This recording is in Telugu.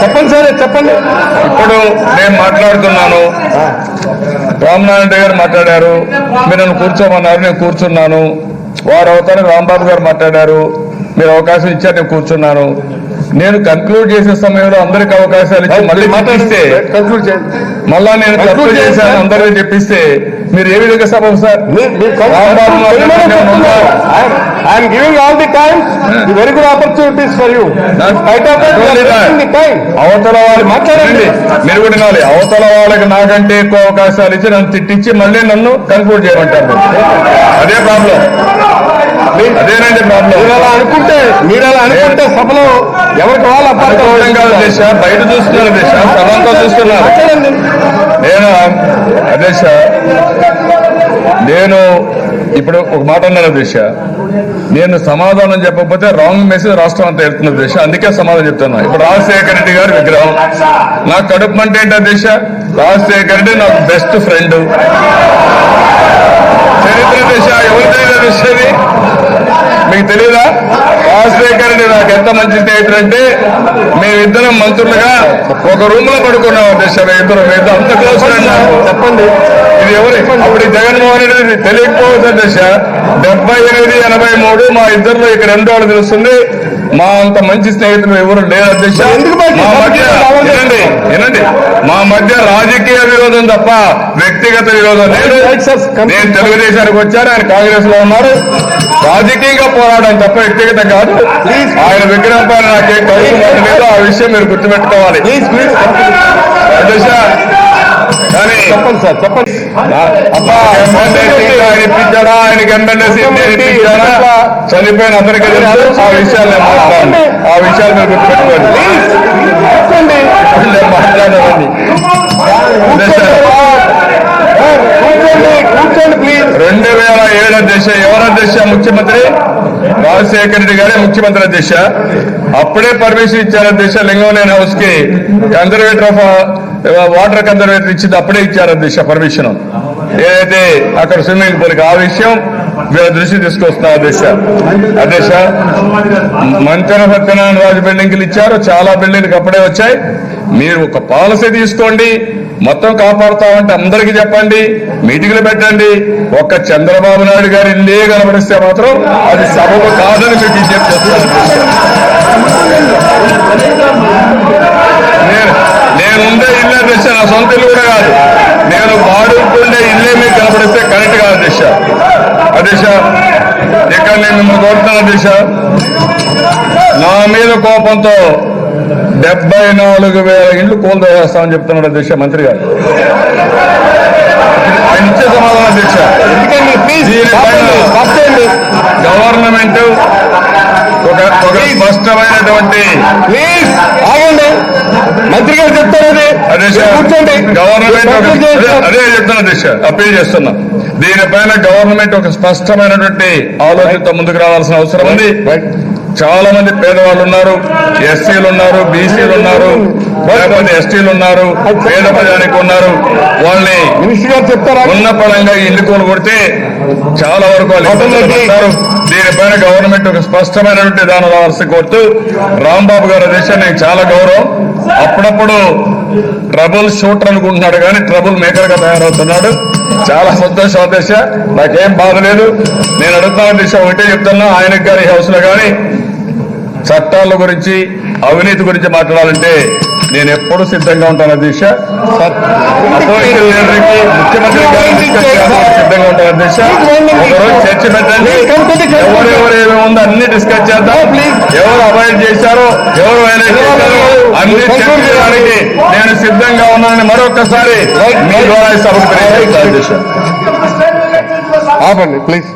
చెప్పండి సార్ చెప్పండి. ఇప్పుడు నేను మాట్లాడుతున్నాను. రామనారాయణ గారు మాట్లాడారు. మీరు నన్ను కూర్చోమన్నారు నేను కూర్చున్నాను. వారు అవతారం రాంబాబు గారు మాట్లాడారు. మీరు అవకాశం ఇచ్చారు నేను కూర్చున్నాను. నేను కన్క్లూడ్ చేసే సమయంలో అందరికి అవకాశాలు ఇచ్చి మళ్ళీ మాట్లాడిస్తే కన్క్లూడ్ మళ్ళా నేను చేయండి, చేశాను. అందరికీ చెప్పిస్తే మీరు ఏ విధంగా సభ sir? Rambabu I'm giving all the time very good opportunities for you That's- బయట Only that. టైం అవతల వాళ్ళు మాట్లాడండి మీరు కూడా వినాలి. అవతల వాళ్ళకి నాకంటే ఎక్కువ అవకాశాలు ఇచ్చి నన్ను తిట్టించి మళ్ళీ నన్ను కన్క్లూడ్ చేయమంటారు. అదే ప్రాబ్లం అదేనండి ప్రాబ్లం మీరు అలా అనుకుంటే మీరు అలా అనుకుంటే సభలో ఎవరికి వాళ్ళు అనుకోవడం కాదు అపార్థం దిశ బయట చూస్తున్నారు దిశ సభంతా చూస్తున్నారు. నేను అదే సార్. నేను ఇప్పుడు ఒక మాట అన్నాను దిశ నేను సమాధానం చెప్పకపోతే రాంగ్ మెసేజ్ రాష్ట్రం అంతా వెళ్తున్న దిశ. అందుకే సమాధానం చెప్తున్నా. ఇప్పుడు రాజశేఖర రెడ్డి గారి విగ్రహం. నాకు కడుపు అంటే ఏంటో దిశ? రాజశేఖర రెడ్డి నాకు బెస్ట్ ఫ్రెండ్. చరిత్ర దిశ ఎవరు తెలియదు దిశ మీకు తెలియదా రాజశేఖర ఎంత మంచి స్నేహితుడు అంటే మేమిద్దరం మంత్రులుగా ఒక రూమ్లో పడుకున్నాం దిశ ఇద్దరు మీద అంత క్లోజ్ చెప్పండి. ఇది ఎవరు? అప్పుడు జగన్మోహన్ రెడ్డి తెలియకపోవచ్చు దిశ డెబ్బై ఎనిమిది ఎనభై మూడు మా ఇద్దరిలో ఇక్కడ రెండు వాళ్ళు తెలుస్తుంది. మా అంత మంచి స్నేహితులు ఎవరు లేరు దిశ మధ్య రాజకీయ విరోధం తప్ప వ్యక్తిగత విరోధం లేదు. నేను తెలుగుదేశానికి వచ్చాను ఆయన కాంగ్రెస్లో ఉన్నారు. రాజకీయంగా పోరాడడం తప్ప వ్యక్తిగత కాదు. ఆయన విగ్రహం పైన నాకేం కలుగుతుంది లేదు ఆ విషయం మీరు గుర్తుపెట్టుకోవాలి. కానీ చెప్పండి సార్ చెప్పండి. ఇప్పించాడా? ఆయనకి ఎమ్మెల్యే సీట్ నేను ఇప్పించాడా చనిపోయిన అందరికీ ఆ విషయాలు ఆ విషయాలు మీరు గుర్తుపెట్టుకోండి. నేను రెండు వేల ఏడు దశ ఎవరి దశ ముఖ్యమంత్రి? రాజశేఖర రెడ్డి గారే ముఖ్యమంత్రి దశ అప్పుడే పర్మిషన్ ఇచ్చారు దశ లింగంలేని హౌస్కి కన్జర్వేటర్ ఆఫ్ వాటర్ కన్జర్వేటర్ ఇచ్చింది అప్పుడే ఇచ్చారు దిశ పర్మిషన్. ఏదైతే అక్కడ స్విమ్మింగ్ పూల్ ఆ విషయం వీళ్ళ దృష్టి తీసుకొస్తున్నారు దిశ అధ్యక్ష మంతెన సత్యనారాయణ రాజు బిల్డింగ్లు ఇచ్చారు చాలా బిల్డింగ్లు అప్పుడే వచ్చాయి. మీరు ఒక పాలసీ తీసుకోండి మొత్తం కాపాడుతామంటే అందరికీ చెప్పండి మీటింగ్లు పెట్టండి. ఒక్క చంద్రబాబు నాయుడు గారు ఇల్లే కనబడిస్తే మాత్రం అది సభకు కాదని మీకు విజ్ఞప్తి నేను నేనుండే ఇల్లే దిశ నా సొంత ఇల్లు కూడా కాదు. నేను వాడుకుండే ఇల్లే మీకు కనబడిస్తే కరెక్ట్ కాదు దిశ. అదిశ ఇక్కడ నేను మిమ్మల్ని కోరుతున్నా దిశ? నా మీద కోపంతో డెబ్బై నాలుగు వేల ఇండ్లు కూలదోస్తామని చెప్తున్నాడు అధ్యక్ష మంత్రి గారు. సమాధానం అధ్యక్ష. గవర్నమెంట్ ఒక ఒక స్పష్టమైనటువంటి మంత్రి గారు చెప్తారు అది. అధ్యక్ష కూర్చోండి. గవర్నమెంట్. అదే చెప్తున్నా అధ్యక్ష. అప్పీల్ చేస్తున్నా. దీనిపైన గవర్నమెంట్ ఒక స్పష్టమైనటువంటి ఆలోచనతో ముందుకు రావాల్సిన అవసరం ఉంది. చాలా మంది పేదవాళ్ళు ఉన్నారు ఎస్సీలు ఉన్నారు బీసీలు ఉన్నారు లేకపోతే ఎస్టీలు ఉన్నారు పేద ప్రజానికి ఉన్నారు. వాళ్ళని ఉన్న పరంగా ఇల్లు కొనుగొడితే చాలా వరకు వాళ్ళు దీనిపైన గవర్నమెంట్ ఒక స్పష్టమైనటువంటి దాని రావాల్సి కోరుతూ రాంబాబు గారి దేశం నాకు చాలా గౌరవం. అప్పుడప్పుడు ట్రబుల్ షూటర్ అనుకుంటున్నాడు కానీ ట్రబుల్ మేకర్గా తయారవుతున్నాడు. చాలా సంతోషం దిశ నాకేం బాధ లేదు నేను అడుగుతున్న దిశ ఒకటే చెప్తున్నా. ఆయనకు గారి హౌస్లో కానీ చట్టాల గురించి అవినీతి గురించి మాట్లాడాలంటే నేను ఎప్పుడు సిద్ధంగా ఉంటాను అధ్యక్ష. ముఖ్యమంత్రి సిద్ధంగా ఉంటాను అధ్యక్ష. ఒకరోజు చర్చ పెట్టండి. ఎవరెవరు అన్ని డిస్కస్ చేద్దాం. ఎవరు అవాయిడ్ చేశారో ఎవరు వైలేట్ చేశారో అన్ని చర్చ చేయడానికి సిద్ధంగా ఉన్నానని మరొకసారి మీ ద్వారా సభకు ఆపండి ప్లీజ్